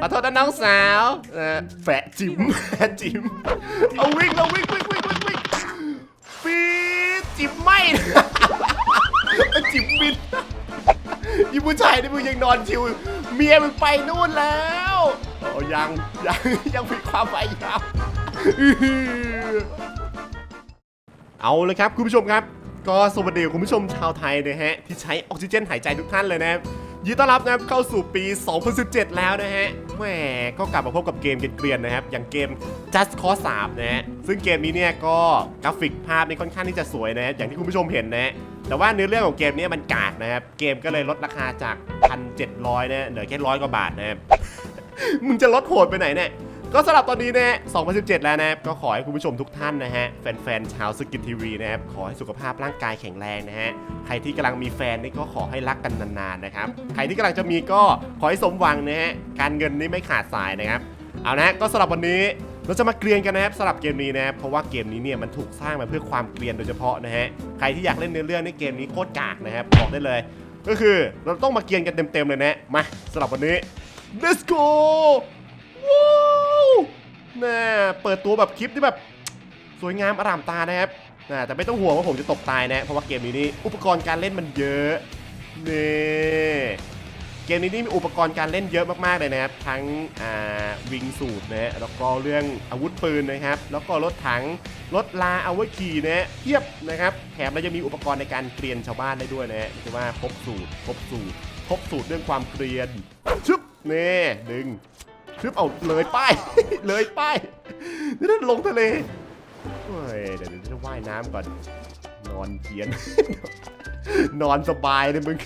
ขอโทษนะน้องสาวเออแฝะจิ๋มแฝะจิ๋มเอาวิ่งเราวิ่งวิ่งวิ่งวิ่งวิ่งปีดจิ๋มไม่จิ๋มบินยี่ผู้ชายนี่มึงยังนอนชิว เมียมึงไปนู่นแล้วโอ้ยังยังยังมีความพยายามเอาเลยครับคุณผู้ชมครับ ก็สวัสดีคุณผู้ชมชาวไทยนะฮะ ที่ใช้ออกซิเจนหายใจทุกท่านเลยนะครับ ยินดีต้อนรับนะครับเข้าสู่ปี 2017 แล้วนะฮะแหมก็กลับมาพบกับเกมเกรียนๆนะครับ อย่างเกม Just Cause 3นะฮะซึ่งเกมนี้เนี่ยก็กราฟิกภาพนี่ค่อนข้างที่จะสวยนะฮะอย่างที่คุณผู้ชมเห็นนะฮะแต่ว่าเนื้อเรื่องของเกมเนี้มันกากนะครับ เกมก็เลยลดราคาจาก 1,700นะฮะเหลือแค่ร้อยกว่าบาทนะครับ มึงจะลดโหดไปไหนเนี่ย ก็สำหรับตอนนี้นะฮะ 2017 แล้วนะครับ ก็ขอให้คุณผู้ชมทุกท่านนะฮะ แฟนๆ ชาวสกินทีวีนะครับ ขอให้สุขภาพร่างกายแข็งแรงนะฮะ ใครที่กำลังมีแฟนนี่ก็ขอให้รักกันนานๆ นะครับ ใครที่กำลังจะมีก็ขอให้สมหวังนะฮะ การเงินนี่ไม่ขาดสายนะครับ เอานะก็สำหรับวันนี้เราจะมาเกรียนกันนะครับสำหรับเกมนี้นะครับ เพราะว่าเกมนี้เนี่ยมันถูกสร้างมาเพื่อความเกรียนโดยเฉพาะนะฮะ ใครที่อยากเล่นเนื้อเรื่องในเกมนี้โคตรกากนะครับบอกได้เลย ก็คือเราต้องมาเกรียนกันเต็มๆเลยนะ มาสำหรับวันนี้ let's go ว้าว น่าเปิดตัวแบบคลิปที่แบบสวยงามอร่ามตานะครับน่าแต่ไม่ต้องห่วงว่าผมจะตกตายนะ เพราะว่าเกมนี้นี่อุปกรณ์การเล่นมันเยอะนี่เกมนี้นี่มีอุปกรณ์การเล่นเยอะมากๆเลยนะครับ ทั้งวิงสูตรนะฮะแล้วก็เรื่องอาวุธปืนนะครับ แล้วก็รถถังรถลาเอาไว้ขี่นะฮะเทียบนะครับแถมเราจะมีอุปกรณ์ในการเกรียนชาวบ้านได้ด้วยนะฮะคือว่าครบสูตรครบสูตรครบสูตรเรื่องความเกรียนชึบเน่ดึง ชึบเอาเลยป้าย เลยป้ายนี่นั่นลงทะเลเฮ้ยเดี๋ยวเดี๋ยวจะว่ายน้ำก่อน นอนเขียน นอนสบายเลยมึง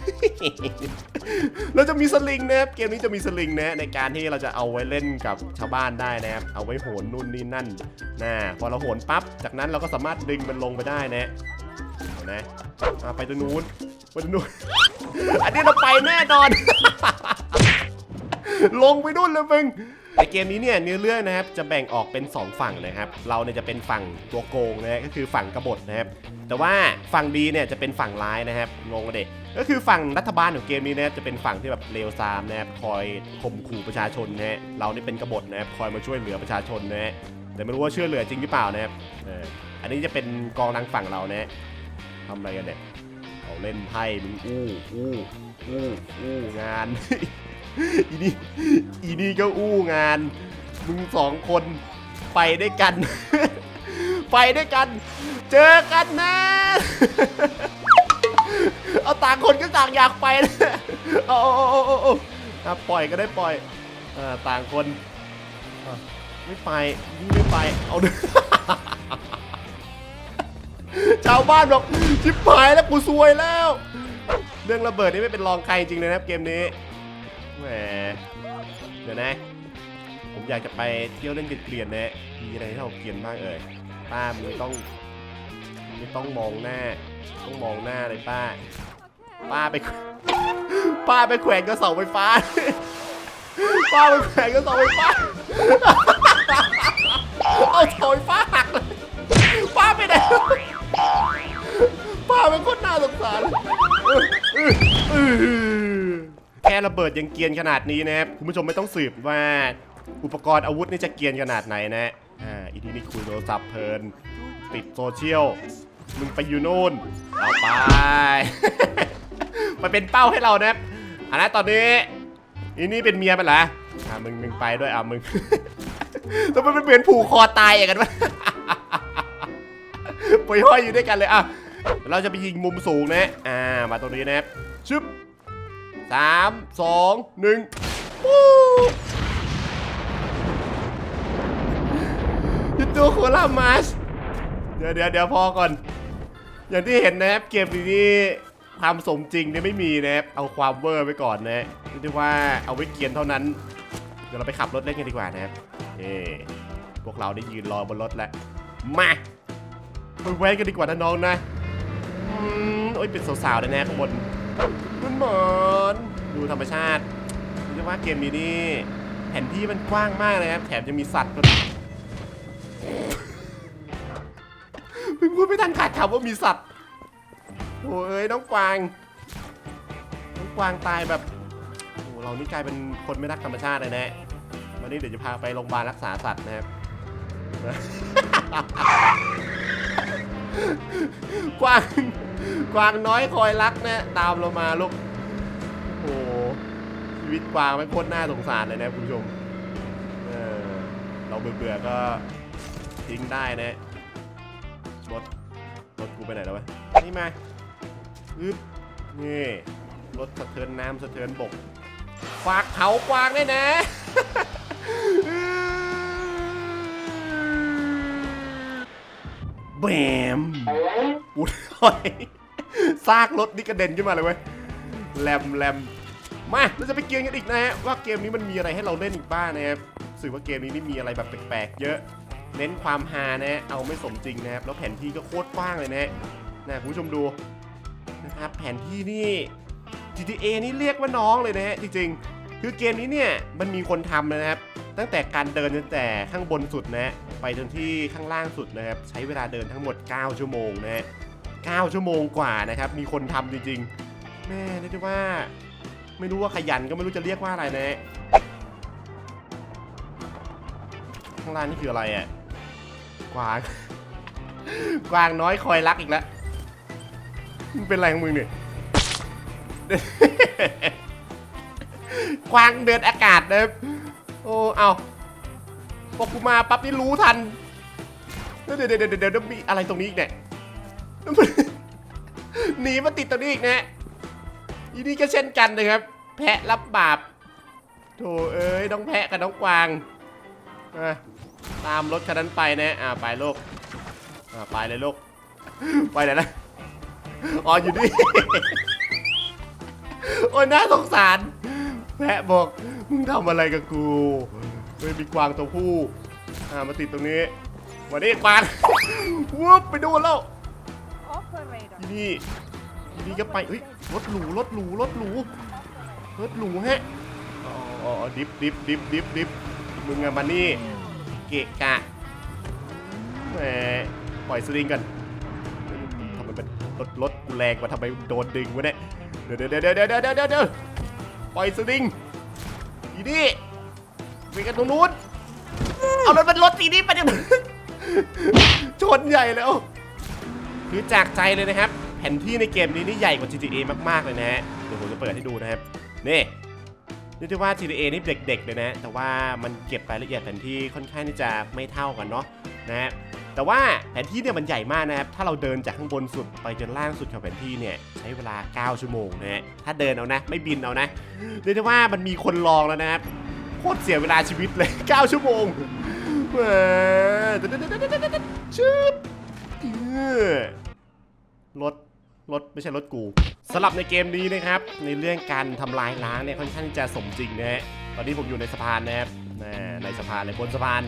เราจะมีสลิงนะครับ เกมนี้จะมีสลิงนะในการที่เราจะเอาไว้เล่นกับชาวบ้านได้นะครับ เอาไว้โหนนู่นนี่นั่นนะพอเราโหนปั๊บ จากนั้นเราก็สามารถดึงมันลงไปได้นะเห็นะไปตรงนู้นไปตรงนู้น อันนี้เราไปแน่นอน ลงไปนู่นเลยมึงในเกมนี้เนี่ยเนื้อเรื่องนะครับจะแบ่งออกเป็น 2 ฝั่งนะครับ เราเนี่ยจะเป็นฝั่งตัวโกงนะฮะก็คือฝั่งกบฏนะครับ แต่ว่าฝั่งดีเนี่ยจะเป็นฝั่งร้ายนะครับงงกันเด็กก็คือฝั่งรัฐบาลของเกมนี้นะครับจะเป็นฝั่งที่แบบเลวทรามนะครับคอยข่มขู่ประชาชนนะฮะเรานี่เป็นกบฏนะครับคอยมาช่วยเหลือประชาชนนะฮะแต่ไม่รู้ว่าช่วยเหลือจริงหรือเปล่านะครับอันนี้จะเป็นกองทางฝั่งเรานะฮะทำอะไรกันเนี่ยเขาเล่นไพ่มึงอู้อู้อู้อู้งาน อีนี่อีนี่ก็อู้งาน มึงสองคนไปด้วยกัน ไปด้วยกัน เจอกันนะ เอาต่างคนก็ต่างอยากไปนะเอาเอาเอาเอาเอาอะปล่อยก็ได้ปล่อยอต่างคนไม่ไปไม่ไป เอาเด้อชาวบ้านบอกชิบหายแล้วกูซวยแล้ว เรื่องระเบิดนี่ไม่เป็นรองใครจริงเลยนะครับเกมนี้ แหมเดี๋ยวนะ ผมอยากจะไปเที่ยวเล่นเกลียนๆนะมีอะไรให้เราเกลียนบ้างเอ่ยป้ามึงต้องมึงต้องมองหน้า ต้องมองหน้าเลยป้า ป้าไป ป้าไปแขวนกระเสาไฟฟ้า ป้าไปแขวนกระเสาไฟฟ้า เอาเสาไฟฟ้าหักเลยป้าไปไหนป้าเป็นคนน่าสงสาร แค่ระเบิดยังเกียนขนาดนี้นะครับคุณผู้ชมไม่ต้องสืบว่า อุปกรณ์อาวุธนี่จะเกียนขนาดไหนนะอ่าอีทีนี่คุยโทรศัพท์เพลิน ติดโซเชียลมึงไปอยู่โน่นเอาไปมาเป็นเป้าให้เรานะอันนั้นตอนนี้อีนี่เป็นเมียมันเหรออ่ามึงมึงไปด้วยอะมึงทำไมมันเหมือนผูกคอตายอย่างกันวะไปห้อยอยู่ด้วยกันเลยอะเราจะไปยิงมุมสูงนะ อ่า มาตรงนี้นะชึบ สามสองหนึ่งวู้ยูตัวโคลามาสเดี๋ยวเดี๋ยวเดี๋ยวพอก่อน อย่างที่เห็นนะครับเกมนี้ความสมจริงเนี่ยไม่มีนะครับเอาความเวอร์ไปก่อนนะเรียกว่าเอาไว้เกียนเท่านั้น เดี๋ยวเราไปขับรถเล่นกันดีกว่านะครับเอพวกเราได้ยืนรอบนรถแล้วมาไปแว้นกันดีกว่านะน้องนะอืมโอ้ยเป็นสาวๆแน่ๆข้างบน มันเหมือนดูธรรมชาติเรียกว่าเกมนี้นี่แผนที่มันกว้างมากเลยครับแถมจะมีสัตว์เพิ่งพูดไม่ทันขาดคำว่ามีสัตว์โอ้ยน้องกวาง น้องกวางตายแบบโอ้เรานี่กลายเป็นคนไม่รักธรรมชาติเลยนะวันนี้เดี๋ยวจะพาไปโรงพยาบาลรักษาสัตว์นะครับกวาง กวางน้อยคอยรักนะ ตามเรามาลูกโอ้โหชีวิตกวางไม่โคตรน่าสงสารเลยนะคุณผู้ชมเออเราเบื่อๆก็ทิ้งได้นะรถรถกูไปไหนแล้ววะนี่มาอึ๊บนี่รถสะเทินน้ำสะเทินบกฝากเขากวางด้วยนะ แบมอุ้ยซากรถนี่กระเด็นขึ้นมาเลยเว้ยแรมแรมมาเราจะไปเกียงกันอีกนะฮะว่าเกมนี้มันมีอะไรให้เราเล่นอีกบ้างนะครับรู้สึกว่าเกมนี้นี่มีอะไรแบบแปลกๆ เยอะ เน้นความฮานะฮะเอาไม่สมจริงนะครับแล้วแผนที่ก็โคตรกว้างเลยนะฮะนะคุณผู้ชมดูนะครับแผนที่นี่ GTA นี่เรียกว่าน้องเลยนะฮะจริงๆ คือเกมนี้เนี่ยมันมีคนทำนะครับ ตั้งแต่การเดินตั้งแต่ข้างบนสุดนะฮะไปจนที่ข้างล่างสุดนะครับใช้เวลาเดินทั้งหมด 9 ชั่วโมงนะฮะ9ชั่วโมงกว่านะครับมีคนทำจริงๆ แม่เรียกได้ว่า ไม่รู้ว่าขยันก็ไม่รู้จะเรียกว่าอะไรนะฮะข้างล่างนี่คืออะไรอะกวาง กวางน้อยคอยรักอีกแล้วมันเป็นอะไรของมึงเนี่ยกวางเดินอากาศนะครับ โอ้เอาพอกูมาปั๊บนี่รู้ทันเดี๋ยวเดี๋ยวเดี๋ยวเดี๋ยวเดี๋ยวมีอะไรตรงนี้อีกเนี่ยหนีมาติดตรงนี้อีกนะอีนี่ก็เช่นกันนะครับ แพะรับบาปโถเอ้ยน้องแพะกับน้องกวางตามรถคันนั้นไปนะอ่าไปลูกอ่าไปเลยลูกไปไหนนะอ๋ออยู่นี่ โอ้ยน่าสงสาร แพะบอกมึงทำอะไรกับกูเฮ้ยมีกวางตัวผู้อ่ามาติดตรงนี้วันนี้กวางวุบไปดูแล้วที่นี่ที่นี่ก็ไปเฮ้ยรถหรูรถหรูรถหรูรถหรูฮะอ๋อดิฟดิฟดิฟดิฟดิฟมึงอะมานี่เกะกะแหมปล่อยสลิงกันทำไมเป็นรถรถกูแรงกว่าทำไมโดนดึงวะเนี่ยเดี๋ยวเดี๋ยวเดี๋ยวเดี๋ยวเดี๋ยวเดี๋ยวเดี๋ยว ปล่อยสลิงอีนี่ไปกันตรงนู้นเอารถมันรถสีนี้ไปเนี่ยชนใหญ่แล้วคือจากใจเลยนะครับ แผนที่ในเกมนี้นี่ใหญ่กว่า GTA มากๆเลยนะฮะเดี๋ยวผมจะเปิดให้ดูนะครับนี่นี่ถือว่า GTA นี่เด็กๆเลยนะ แต่ว่ามันเก็บรายละเอียดแผนที่ค่อนข้างที่จะไม่เท่ากันเนาะนะฮะ แต่ว่าแผนที่เนี่ยมันใหญ่มากนะครับ ถ้าเราเดินจากข้างบนสุดไปจนล่างสุดของแผนที่เนี่ยใช้เวลา 9 ชั่วโมงนะฮะ ถ้าเดินเอานะ ไม่บินเอานะ เรียกได้ว่ามันมีคนลองแล้วนะครับ โคตรเสียเวลาชีวิตเลย 9 ชั่วโมงชึบเออรถรถไม่ใช่รถกูสำหรับในเกมนี้นะครับ ในเรื่องการทำลายล้างเนี่ยค่อนข้างจะสมจริงนะฮะตอนนี้ผมอยู่ในสะพานนะครับในสะพานเลยบนสะพาน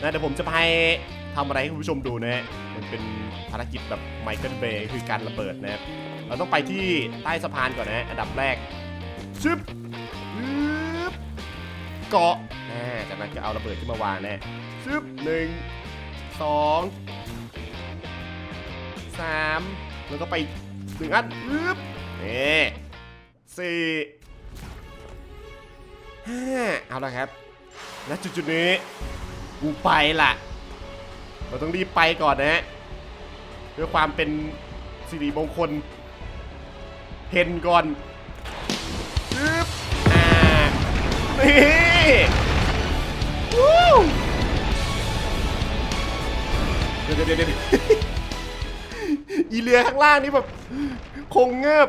นะเดี๋ยวผมจะไป ทำอะไรให้คุณผู้ชมดูนะฮะมันเป็นภารกิจแบบไมเคิลเบย์คือการระเบิดนะเราต้องไปที่ใต้สะพานก่อนนะฮะอันดับแรกชึบเกาะนะจากนั้นก็เอาระเบิดขึ้นมาวางนะชึบหนึ่งสองสามแล้วก็ไปหนึ่งอันปึ๊บนี่สี่ห้าเอาละครับและจุดนี้ กูไปละ เราต้องรีบไปก่อนนะฮะเพื่อความเป็นสิริมงคลเพนก่อนปึ๊บอ่านี่วู้เดี๋ยวเดี๋ยวเดี๋ยวอีเรือข้างล่างนี่แบบคงเงือบ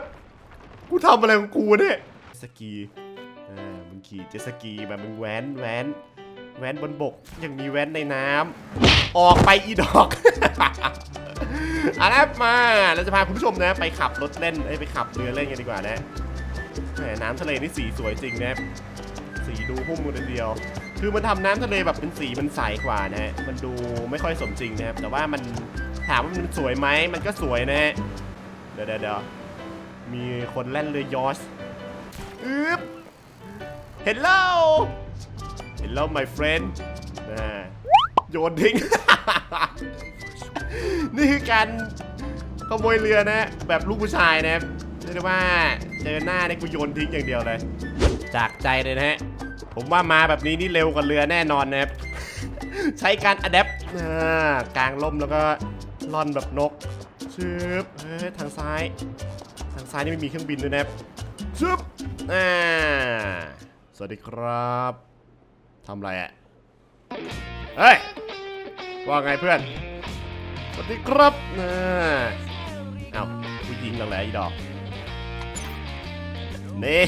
กูทำอะไรของกูเนี่ยสกีอ่ามึงขี่เจสกีแบบมึงแว้นแว้นแว้นบนบกยังมีแว้นในน้ำ ออกไปอีดอกเอาละมาเราจะพาคุณผู้ชมนะไปขับรถเล่นไปขับเรือเล่นกันดีกว่านะแหมน้ำทะเลนี่สีสวยจริงนะสีดูหุ้มกันเดียว คือมันทำน้ำทะเลแบบเป็นสีมันใสกว่านะมันดูไม่ค่อยสมจริงนะครับ แต่ว่ามันถามว่ามันสวยไหมมันก็สวยนะเดี๋ยวเดี๋ยวเดี๋ยวมีคนแล่นเรือยอชอึ๊บ Hello Hello my friend นะ โยนทิ้ง นี่คือการขโมยเรือนะ แบบลูกผู้ชายนะเรียกได้ว่าเจอหน้าเนี่ยกูโยนทิ้งอย่างเดียวเลย จากใจเลยนะฮะ ผมว่ามาแบบนี้นี่เร็วกว่าเรือแน่นอนนะครับ ใช้การอัดแอปกลางล่มแล้วก็ล่อนแบบนกชึบเฮ้ยทางซ้าย ทางซ้ายนี่ไม่มีเครื่องบินด้วยนะครับชึบอ่าสวัสดีครับทำอะไรอะเฮ้ย ว่าไงเพื่อนสวัสดีครับนะเอ้าผู้หญิงหลังแหละอีดอกนี่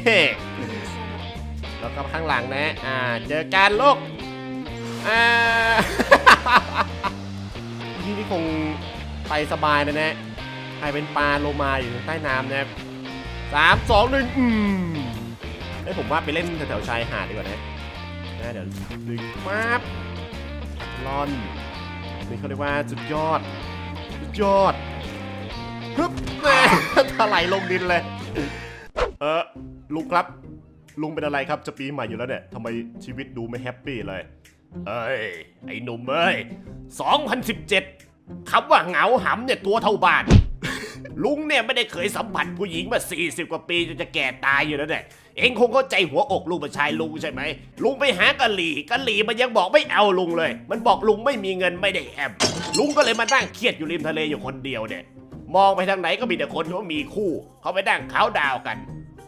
แล้วก็ข้างหลังนะอ่าเจอกันลูกอ่าที่นี่คงไปสบายนะนะใครเป็นปลาโลมาอยู่ใต้น้ำนะครับสามสองหนึ่งอืมเอ้ยผมว่าไปเล่นแถวๆชายหาดดีกว่านะนะเดี๋ยวดึงปั๊บลอน นี่เขาเรียกว่าจุดยอดสุดยอดฮึบแม่ถลายลงดินเลย เออลุงครับ ลุงเป็นอะไรครับจะปีใหม่อยู่แล้วเนี่ยทำไมชีวิตดูไม่แฮปปี้เลยเอ้ย ไอ้หนุ่มเอ้ย2017คำว่าเหงาหำเนี่ยตัวเท่าบ้าน ลุงเนี่ยไม่ได้เคยสัมผัสผู้หญิงมา 40 กว่าปีจนจะแก่ตายอยู่แล้วเนี่ยเองคงเข้าใจหัวอกลูกผู้ชายลุงใช่ไหมลุงไปหากะหลี่กะหลี่มันยังบอกไม่เอาลุงเลย มันบอกลุงไม่มีเงินไม่ได้แอมลุงก็เลยมานั่งเครียดอยู่ริมทะเลอยู่คนเดียวเนี่ยมองไปทางไหนก็มีแต่คนเขามีคู่ เขาไปนั่งเขาดาวกัน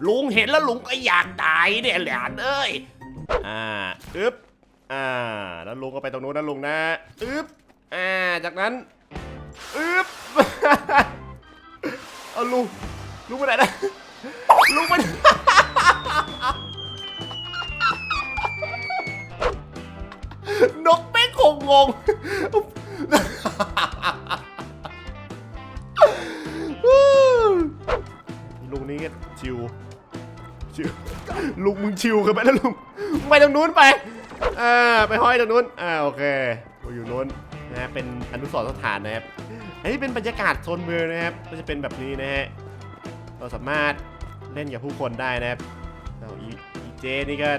ลุงเห็นแล้วลุงก็อยากตายเนี่ยหลานเอ้ยอ่าอึ๊บอ่าแล้วลุงก็ไปตรงนู้นนะลุงนะอึ๊บอ่าจากนั้นอึ๊บ เอาลุงลุงไปไหนนะลุงไปนกแม่งคงงงลุงนี่ก็ชิวชิวลุงมึงชิวกันไปแล้วลุงมึงไปตรงนู้นไปอ่าไปห้อยตรงนู้นอ่าโอเคกูอยู่นู้น นะฮะเป็นอนุสรณ์สถานนะครับอันนี้เป็นบรรยากาศโซนเมืองนะครับ ก็จะเป็นแบบนี้นะฮะเราสามารถเล่นกับผู้คนได้นะครับเอาอีอีเจนี่ก็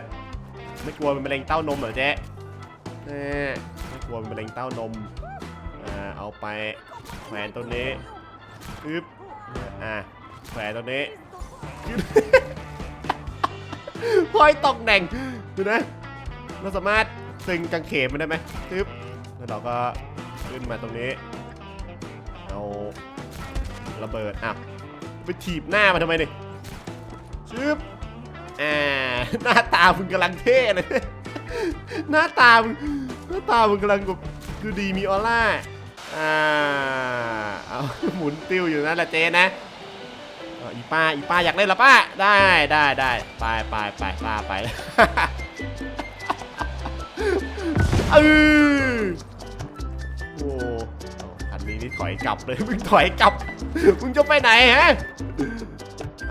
ไม่กลัวเป็นมะเร็งเต้านมเหรอเจ๊ไม่กลัวเป็นมะเร็งเต้านมอเอาไปแขวนตัวนี้อึ๊บอ่าแขวนตัวนี้พอยตกแหน่งดูนะเราสามารถตึงกางเขนมันได้ไหมตึ๊บ แล้วเราก็ขึ้นมาตรงนี้ เอาระเบิดอะไปถีบหน้ามาทำไมเนี่ยชึบอ่าหน้าตามึงกำลังเท่เลยหน้าตามึงหน้าตามึงกำลังแบบดูดีมีออร่าอ่าเอาหมุนติ้วอยู่นั่นแหละเจนะอีป้าอีป้าอยากเล่นหรอป้าได้ได้ได้ไปไปไปป้าไปเออ นี่ถอยกลับเลยมึงถอยกลับมึงจะไปไหนฮะ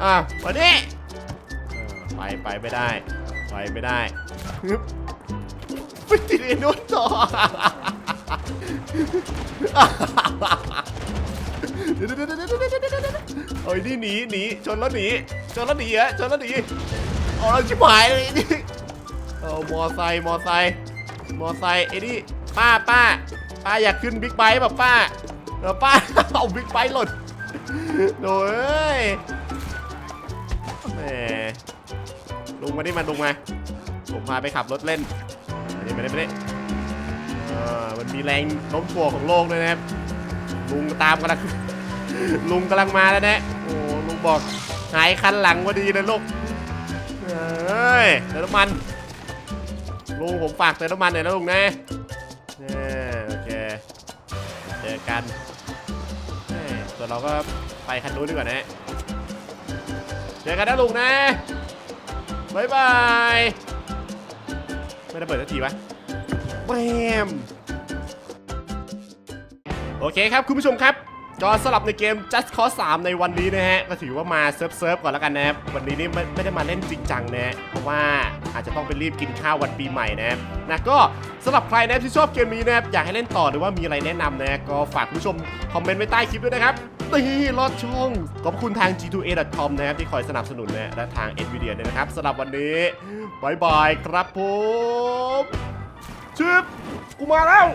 อะมาดิเออไปไปไม่ได้ ไปไม่ได้ไปติดไอ้นู้นต่อเดี๋ยวเดี๋ยวเดี๋ยวเดี๋ยวเดี๋ยวโอ้ยนี่หนีหนีชนแล้วหนีชนแล้วหนีอะชนแล้วหนีเอาแล้วชิบหายเลยนี่เอามอไซค์มอไซค์มอไซค์ไอ้นี่ป้าป้าป้าอยากขึ้นบิ๊กไบค์แบบป้า เออป้า เอาบิ๊กไบค์หล่นโถ่เอ้ยแหมลุงมาดิมาลุงมาผมพาไปขับรถเล่นมาดิมาดิมาดิเออมันมีแรงโน้มถ่วงของโลกด้วยนะครับลุงตามกำลังลุงกำลังมาแล้วนะโอ้ลุงบอกหายคันหลังพอดีเลยลูกเอ้ยเติมน้ำมันลุงผมฝากเติมน้ำมันหน่อยนะลุงนะโอเคเจอกัน ส่วนเราก็ไปคันนู้นดีกว่านะเจอกันนะลุงนะบายบาย ไม่ได้เปิดสักทีวะแหมโอเคครับ คุณผู้ชมครับ ก็สลับในเกม Just Cause 3 ในวันนี้นะฮะ ก็ถือว่ามาเซิร์ฟเซิร์ฟก่อนแล้วกันนะครับ วันนี้นี่ไม่ไม่ได้มาเล่นจริงจังนะ เพราะว่าอาจจะต้องไปรีบกินข้าววันปีใหม่นะครับนะก็สำหรับใครนะที่ชอบเกมนี้นะครับอยากให้เล่นต่อหรือว่ามีอะไรแนะนำนะก็ฝากผู้ชมคอมเมนต์ไว้ใต้คลิปด้วยนะครับนี่รอดช่องขอบคุณทาง g2a.com นะครับที่คอยสนับสนุนนะและทาง nvidia ด้วยนะครับสำหรับวันนี้บายบายครับผมชึบกูมาแล้ว